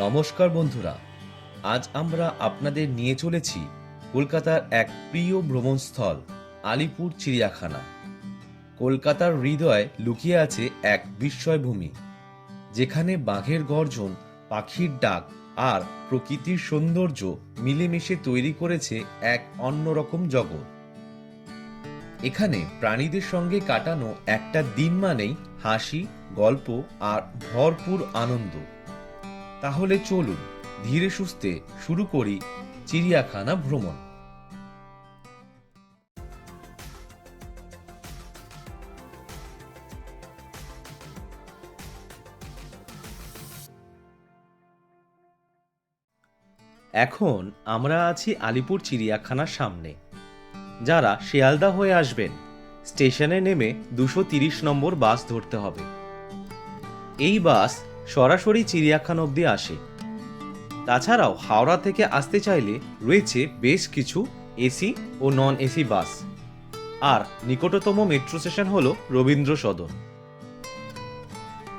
নমস্কার বন্ধুরা, আজ আমরা আপনাদের নিয়ে চলেছি কলকাতার এক প্রিয় ভ্রমণস্থল, আলিপুর চিড়িয়াখানা। কলকাতার হৃদয়ে লুকিয়ে আছে এক বিস্ময়ভূমি, যেখানে বাঘের গর্জন, পাখির ডাক আর প্রকৃতির সৌন্দর্য মিলেমিশে তৈরি করেছে এক অন্যরকম জগৎ। এখানে প্রাণীদের সঙ্গে কাটানো একটা দিন মানেই হাসি, গল্প আর ভরপুর আনন্দ। তাহলে চলুন ধীরে সুস্থে শুরু করি চিড়িয়াখানা ভ্রমণ। এখন আমরা আছি আলিপুর চিড়িয়াখানার সামনে। যারা শিয়ালদা হয়ে আসবেন, স্টেশনে নেমে দুশো তিরিশ নম্বর বাস ধরতে হবে। এই বাস সরাসরি চিড়িয়াখানা অবধি আসে। তাছাড়াও হাওড়া থেকে আসতে চাইলে রয়েছে বেশ কিছু এসি ও নন এসি বাস। আর নিকটতম মেট্রো স্টেশন হল রবীন্দ্র সদন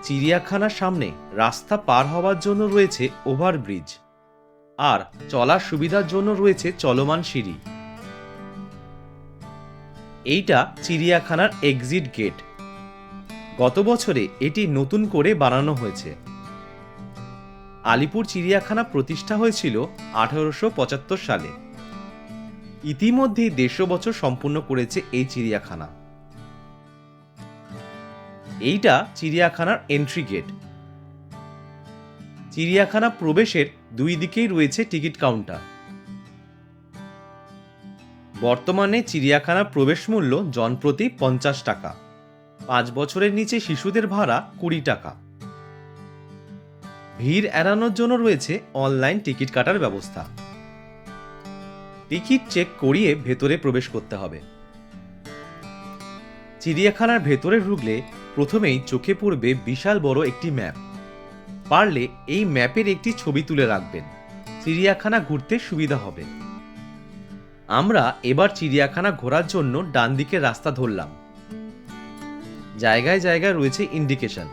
চিড়িয়াখানার সামনে রাস্তা পার হওয়ার জন্য রয়েছে ওভারব্রিজ। আর চলার সুবিধার জন্য রয়েছে চলমান সিঁড়ি। এইটা চিড়িয়াখানার এক্সিট গেট গত বছরে এটি নতুন করে বানানো হয়েছে। আলিপুর চিড়িয়াখানা প্রতিষ্ঠা হয়েছিল আঠারোশো পঁচাত্তর সালে। ইতিমধ্যেই দেড়শো বছর সম্পূর্ণ করেছে এই চিড়িয়াখানা। এইটা চিড়িয়াখানার এন্ট্রি গেট চিড়িয়াখানা প্রবেশের দুই দিকেই রয়েছে টিকিট কাউন্টার। বর্তমানে চিড়িয়াখানার প্রবেশ মূল্য জনপ্রতি পঞ্চাশ টাকা। পাঁচ বছরের নিচে শিশুদের ভাড়া কুড়ি টাকা। ভিড় এড়ানোর জন্য রয়েছে অনলাইন টিকিট কাটার ব্যবস্থা। টিকিট চেক করিয়ে ভেতরে প্রবেশ করতে হবে। চিড়িয়াখানার ভেতরে ঢুকলে প্রথমেই চোখে পড়বে বিশাল বড় একটি ম্যাপ। পারলে এই ম্যাপের একটি ছবি তুলে রাখবেন। চিড়িয়াখানা ঘুরতে সুবিধা হবে। আমরা এবার চিড়িয়াখানা ঘোরার জন্য ডান দিকে রাস্তা ধরলাম। জায়গায় জায়গায় রয়েছে ইন্ডিকেশন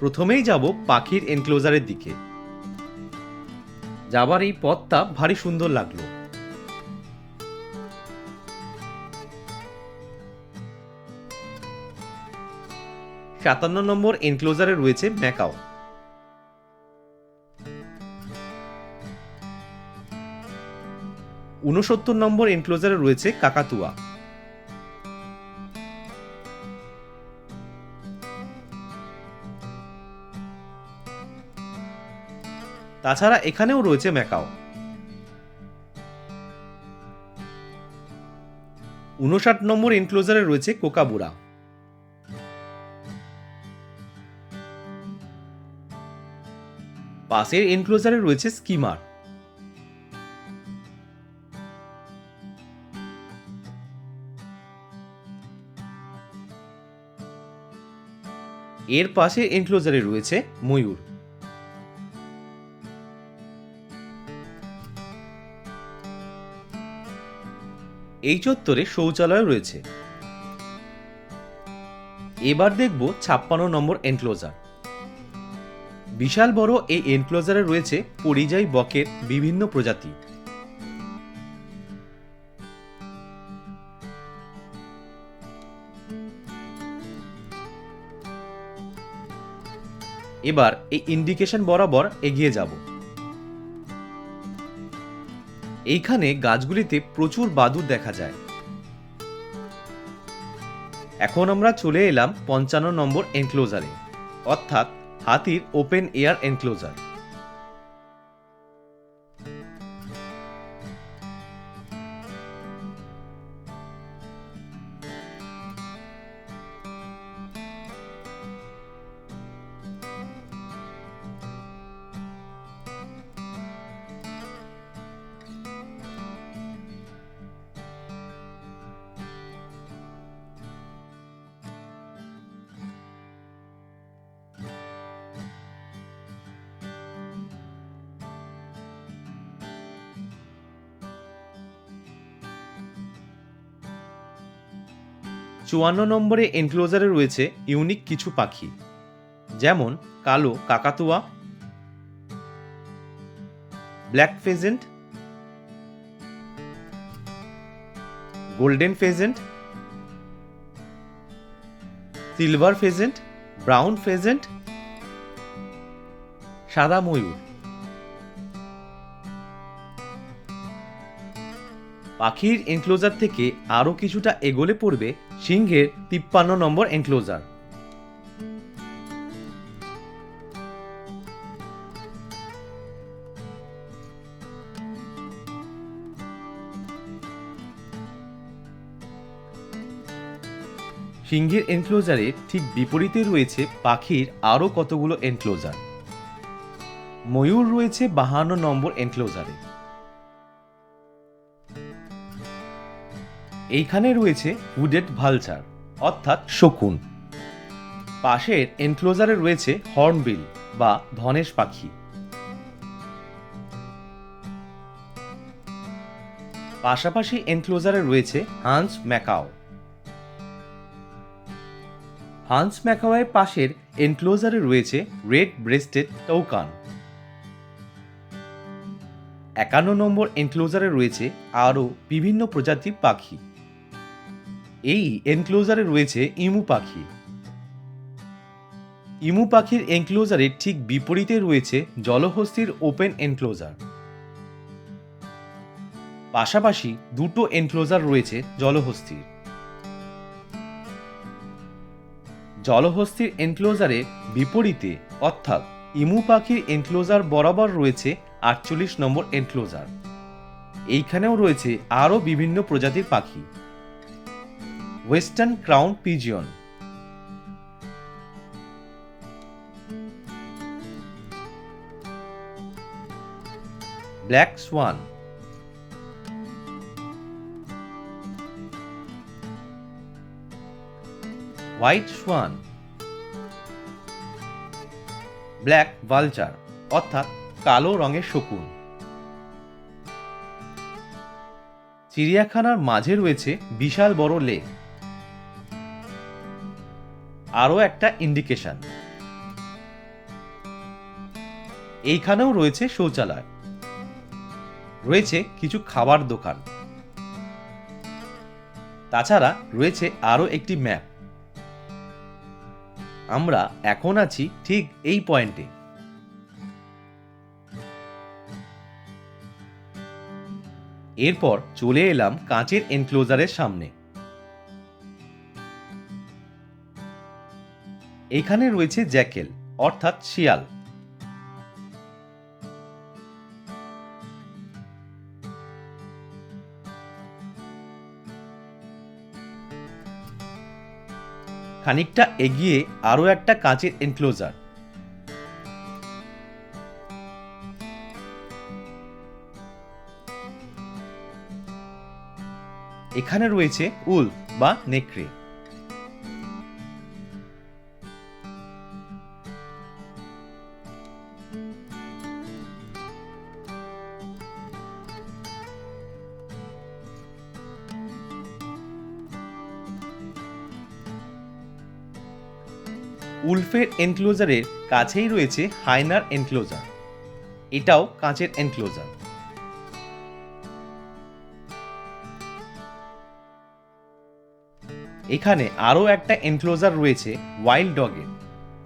প্রথমেই যাব পাখির এনক্লোজারের দিকে। যাবার এই পথটা ভারী সুন্দর লাগল। সাতান্ন নম্বর এনক্লোজারে রয়েছে ম্যাকাও। উনসত্তর নম্বর এনক্লোজারে রয়েছে কাকাতুয়া। তাছাড়া এখানেও রয়েছে ম্যাকাও। উনষাট নম্বর এনক্লোজারে রয়েছে কোকাবুরা। পাশের এনক্লোজারে রয়েছে স্কিমার। এর পাশে এনক্লোজারে রয়েছে ময়ূর। এই চত্বরে শৌচালয় রয়েছে। এবার দেখব ছাপ্পান্ন নম্বর এনক্লোজার। বিশাল বড় এই এনক্লোজারে রয়েছে পরিযায়ী বকের বিভিন্ন প্রজাতি। এবার এই ইন্ডিকেশন বরাবর এগিয়ে যাব। এইখানে গাছগুলিতে প্রচুর বাদুর দেখা যায়। এখন আমরা চলে এলাম পঞ্চান্ন নম্বর এনক্লোজারে অর্থাৎ হাতির ওপেন এয়ার এনক্লোজার চুয়ান্ন নম্বরে এনক্লোজারে রয়েছে ইউনিক কিছু পাখি। যেমন কালো কাকাতুয়া black pheasant golden pheasant silver pheasant brown pheasant সাদা ময়ূর। পাখির এনক্লোজার থেকে আরও কিছুটা এগোলে পড়বে সিংহের তিপ্পান্ন নম্বর এনক্লোজার সিংহের এনক্লোজারের ঠিক বিপরীতে রয়েছে পাখির আরও কতগুলো এনক্লোজার ময়ূর রয়েছে বাহান্ন নম্বর এনক্লোজারে এইখানে রয়েছে হুডেড ভালচার, অর্থাৎ শকুন। পাশের এনক্লোজারে রয়েছে হর্নবিল বা ধনেশ পাখি। পাশাপাশি এনক্লোজারে রয়েছে হান্স ম্যাকাও। হান্স ম্যাকাওয়ের পাশের এনক্লোজারে রয়েছে রেড ব্রেস্টেড টৌকান একান্ন নম্বর এনক্লোজারে রয়েছে আরও বিভিন্ন প্রজাতির পাখি। এই এনক্লোজারে রয়েছে ইমু পাখি। ইমু পাখির এনক্লোজারের ঠিক বিপরীতে রয়েছে জলহস্তির ওপেন এনক্লোজার পাশাপাশি দুটো এনক্লোজার রয়েছে জলহস্তির। জলহস্তির এনক্লোজারের বিপরীতে, অর্থাৎ ইমু পাখির এনক্লোজার বরাবর রয়েছে আটচল্লিশ নম্বর এনক্লোজার এইখানেও রয়েছে আরও বিভিন্ন প্রজাতির পাখি। Western crown pigeon. Black swan. White swan. Black vulture, অর্থাৎ কালো রঙের শকুন। চিড়িয়াখানার মাঝে রয়েছে বিশাল বড় লেক। আরও একটা ইন্ডিকেশন এইখানেও রয়েছে শৌচালয়। রয়েছে কিছু খাবার দোকান। তাছাড়া রয়েছে আরও একটি ম্যাপ আমরা এখন আছি ঠিক এই পয়েন্টে এরপর চলে এলাম কাঁচের এনক্লোজারের সামনে। এখানে রয়েছে জ্যাকেল, অর্থাৎ শিয়াল। খানিকটা এগিয়ে আরও একটা কাঁচের এনক্লোজার এখানে রয়েছে উল বা নেকড়ে। উলফের এনক্লোজারের কাছেই রয়েছে হাইনার এনক্লোজার। এটাও কাঁচের এনক্লোজার। এখানে আরও একটা এনক্লোজার রয়েছে ওয়াইল্ড ডগের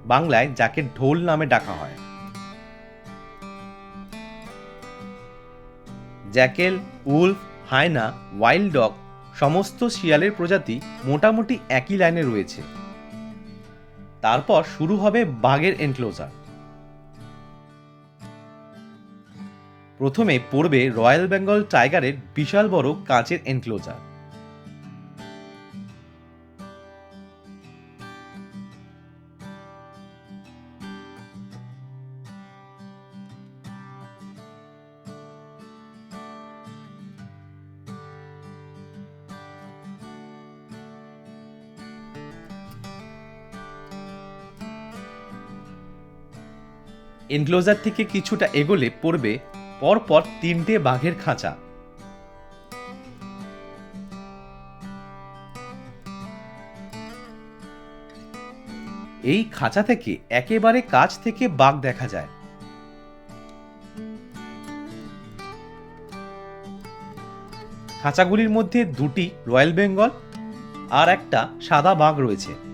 বাংলায় যাকে ঢোল নামে ডাকা হয়। Jackal, wolf, hyena, wild dog, সমস্ত শিয়ালের প্রজাতি মোটামুটি একই লাইনে রয়েছে। তারপর শুরু হবে বাঘের এনক্লোজার প্রথমে পড়বে রয়্যাল বেঙ্গল টাইগারের বিশাল বড় কাঁচের এনক্লোজার এনক্লোজার থেকে কিছুটা এগোলে পড়বে পরপর তিনটে বাঘের খাঁচা। এই খাঁচা থেকে একেবারে কাছ থেকে বাঘ দেখা যায়। খাঁচাগুলির মধ্যে দুটি রয়্যাল বেঙ্গল আর একটা সাদা বাঘ রয়েছে।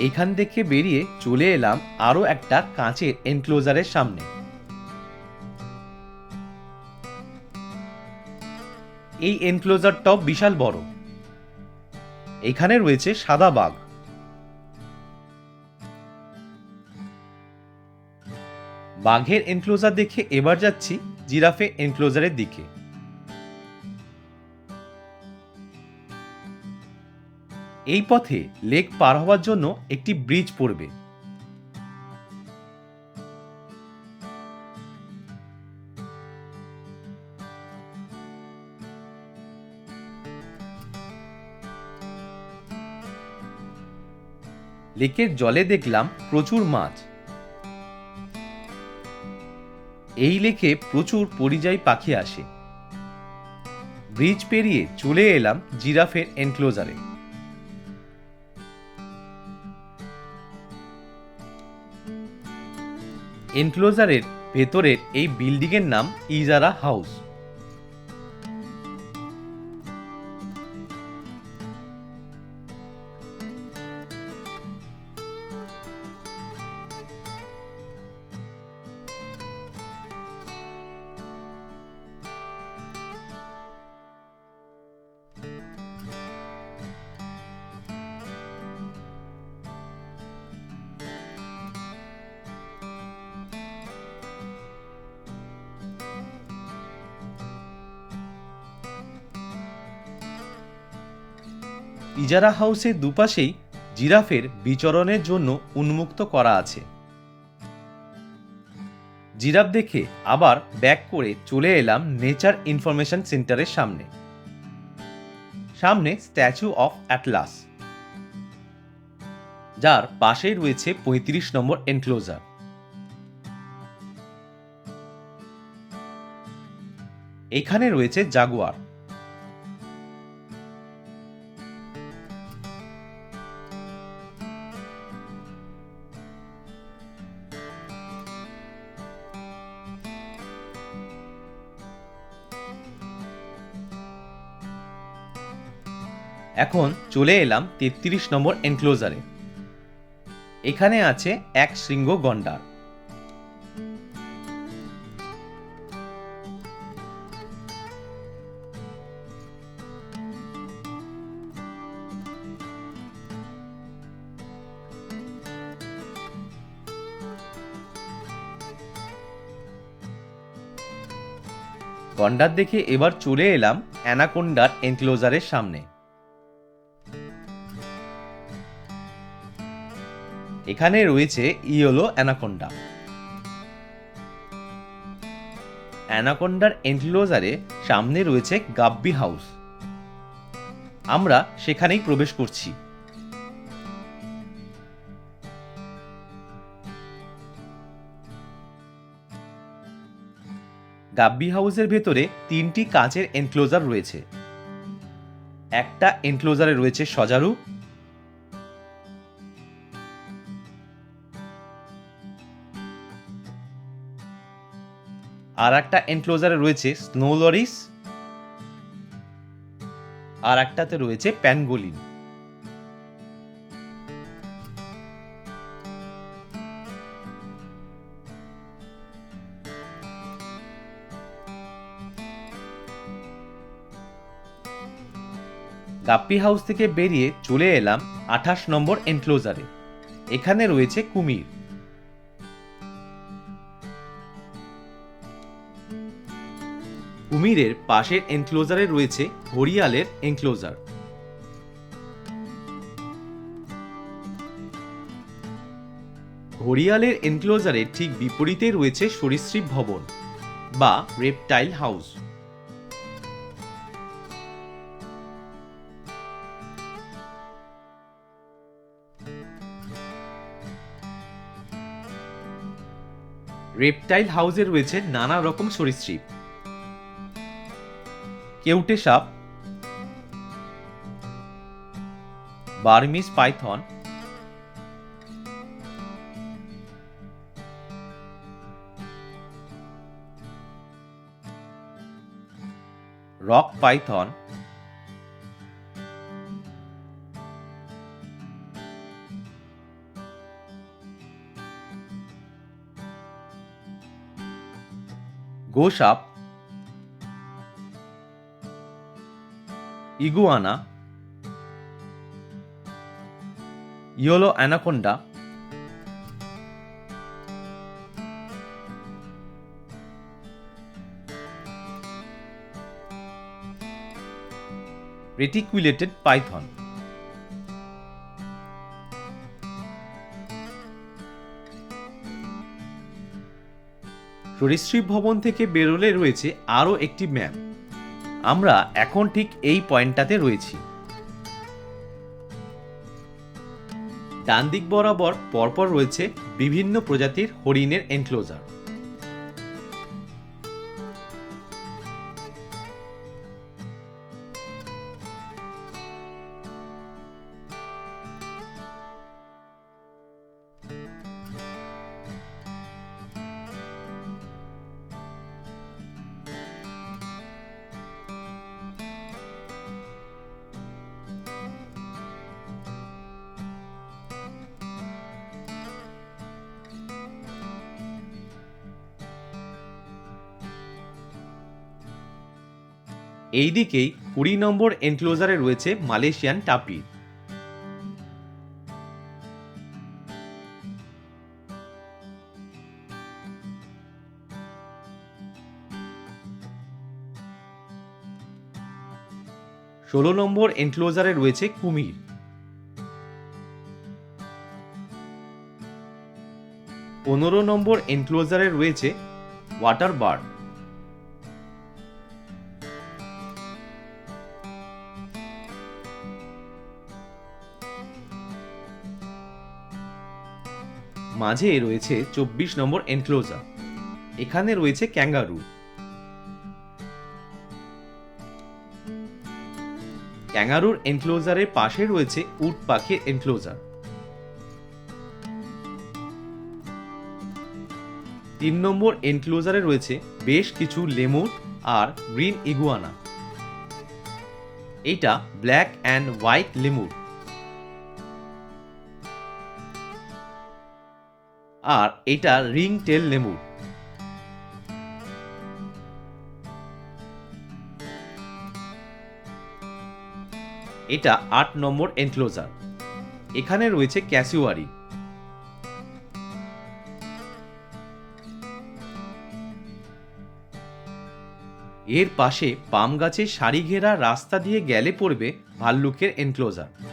এইখান থেকে বেরিয়ে চলে এলাম আরও একটা কাঁচের এনক্লোজারের সামনে। এই এনক্লোজারটাও বিশাল বড়। এখানে রয়েছে সাদা বাঘ। বাঘের এনক্লোজার দেখে এবার যাচ্ছি জিরাফে এনক্লোজারের দিকে। এই পথে লেক পার হওয়ার জন্য একটি ব্রিজ পড়বে। লেকের জলে দেখলাম প্রচুর মাছ। এই লেকে প্রচুর পরিযায়ী পাখি আসে। ব্রিজ পেরিয়ে চলে এলাম জিরাফের এনক্লোজারে। এনক্লোজারের ভেতরের এই বিল্ডিংয়ের নাম ইজারা হাউস। ইজারা হাউসের দুপাশেই জিরাফের বিচরণের জন্য উন্মুক্ত করা আছে। জিরাফ দেখে আবার ব্যাক করে চলে এলাম নেচার ইনফরমেশন সেন্টারের সামনে। সামনে স্ট্যাচু অফ অ্যাটলাস। যার পাশেই রয়েছে পঁয়ত্রিশ নম্বর এনক্লোজার। এখানে রয়েছে জাগুয়ার। এখন চলে এলাম তেত্রিশ নম্বর এনক্লোজারে এখানে আছে এক শৃঙ্গ গন্ডার। গন্ডার দেখে এবার চলে এলাম অ্যানাকোন্ডার এনক্লোজারের সামনে। এখানে রয়েছে ইয়েলো অ্যানাকোন্ডা। অ্যানাকোন্ডার এনক্লোজারে সামনে রয়েছে গাব্বি হাউস। আমরা সেখানেই প্রবেশ করছি। গাব্বি হাউসের ভেতরে তিনটি কাঁচের এনক্লোজার রয়েছে। একটা এনক্লোজারে রয়েছে সজারু আর একটা এনক্লোজারে রয়েছে স্নো লরিস আর একটাতে রয়েছে প্যানগোলিন গাপ্পি হাউস থেকে বেরিয়ে চলে এলাম আঠাশ নম্বর এনক্লোজারে এখানে রয়েছে কুমির। কুমিরের পাশের এনক্লোজারে রয়েছে ঘড়িয়ালের এনক্লোজার ঘড়িয়ালের এনক্লোজারের ঠিক বিপরীতে রয়েছে সরীসৃপ ভবন বা রেপটাইল হাউস রেপটাইল হাউসে রয়েছে নানা রকম সরীসৃপ। কেউটে সাপ Burmese python rock python গোসাপ iguana yellow anaconda reticulated python সরীসৃপ ভবন থেকে বেরোলে রয়েছে আরও একটি ম্যাপ। আমরা এখন ঠিক এই পয়েন্টটাতে রয়েছি। ডান দিক বরাবর পরপর রয়েছে বিভিন্ন প্রজাতির হরিণের এনক্লোজার এই দিকেই কুড়ি নম্বর এনক্লোজারে রয়েছে মালয়েশিয়ান টাপির ষোলো নম্বর এনক্লোজারে রয়েছে কুমির। পনেরো নম্বর এনক্লোজারে রয়েছে ওয়াটার বার্ড মাঝে রয়েছে চব্বিশ নম্বর এনক্লোজার এখানে রয়েছে ক্যাঙ্গারু। ক্যাঙ্গারুর এনক্লোজারের পাশে রয়েছে উট পাখির এনক্লোজার। তিন নম্বর এনক্লোজারে রয়েছে বেশ কিছু লেমুর আর গ্রিন ইগুয়ানা। এটা ব্ল্যাক অ্যান্ড হোয়াইট লেমুর। আর এটা রিং টেল লেমুর এটা আট নম্বর এনক্লোজার। এখানে রয়েছে ক্যাসিওয়ারি এর পাশে পাম গাছের সারি ঘেরা রাস্তা দিয়ে গেলে পড়বে ভাল্লুকের এনক্লোজার।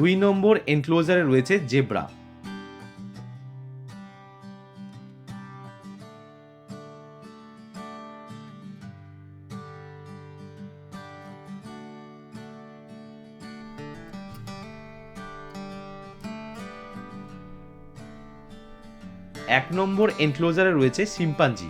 দুই নম্বর এনক্লোজারে রয়েছে জেব্রা এক নম্বর এনক্লোজারে রয়েছে সিম্পাঞ্জি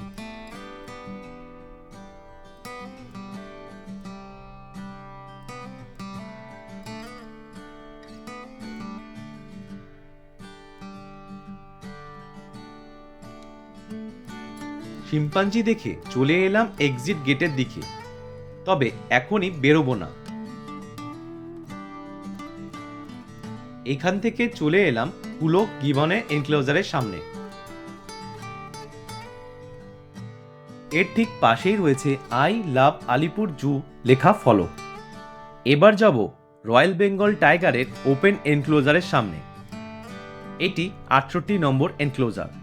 শিম্পাঞ্জি দেখে চলে এলাম এক্সিট গেটের দিকে। তবে এখনই বেরোবো না। এখান থেকে চলে এলাম কুলো গিবনের এনক্লোজারের সামনে। এর ঠিক পাশেই রয়েছে আই লাভ আলিপুর জু লেখা ফলো। এবার যাব রয়্যাল বেঙ্গল টাইগারের ওপেন এনক্লোজারের সামনে। এটি আটষট্টি নম্বর এনক্লোজার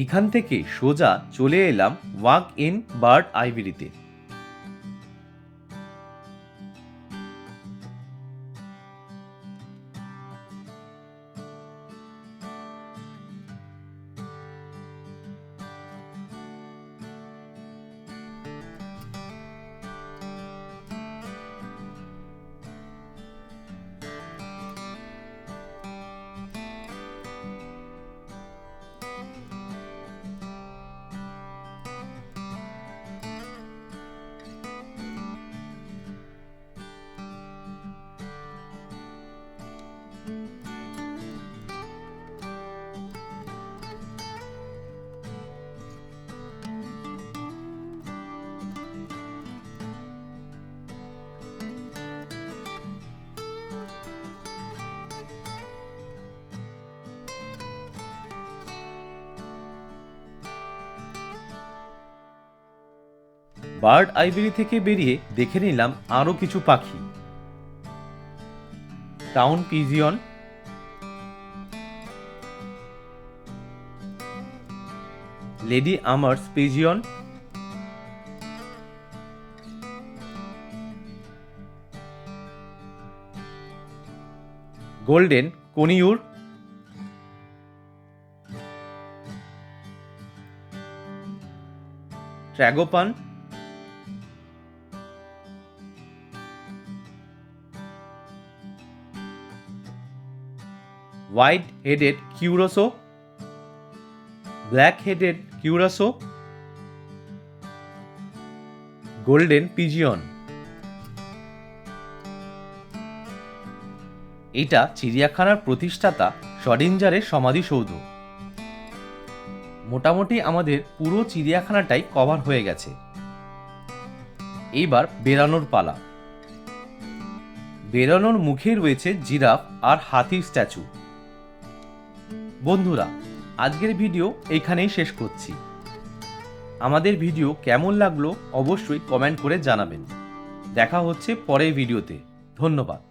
এইখান থেকে সোজা চলে এলাম ওয়াক ইন বার্ড আইভিরিতে। বার্ড আইবেরি থেকে বেরিয়ে দেখে নিলাম আরও কিছু পাখি। Town pigeon. Lady amherst's pigeon. Golden conure. Tragopan. White headed curassow black headed curassow golden pigeon এটা চিড়িয়াখানার প্রতিষ্ঠাতা শডিঞ্জারের সমাধিসৌধ। মোটামুটি আমাদের পুরো চিড়িয়াখানাটাই কভার হয়ে গেছে। এইবার বেরানোর পালা। বেরানোর মুখে রয়েছে জিরাফ আর হাতির স্ট্যাচু। বন্ধুরা, আজকের ভিডিও এইখানেই শেষ করছি। আমাদের ভিডিও কেমন লাগল অবশ্যই কমেন্ট করে জানাবেন। দেখা হচ্ছে পরের ভিডিওতে। ধন্যবাদ।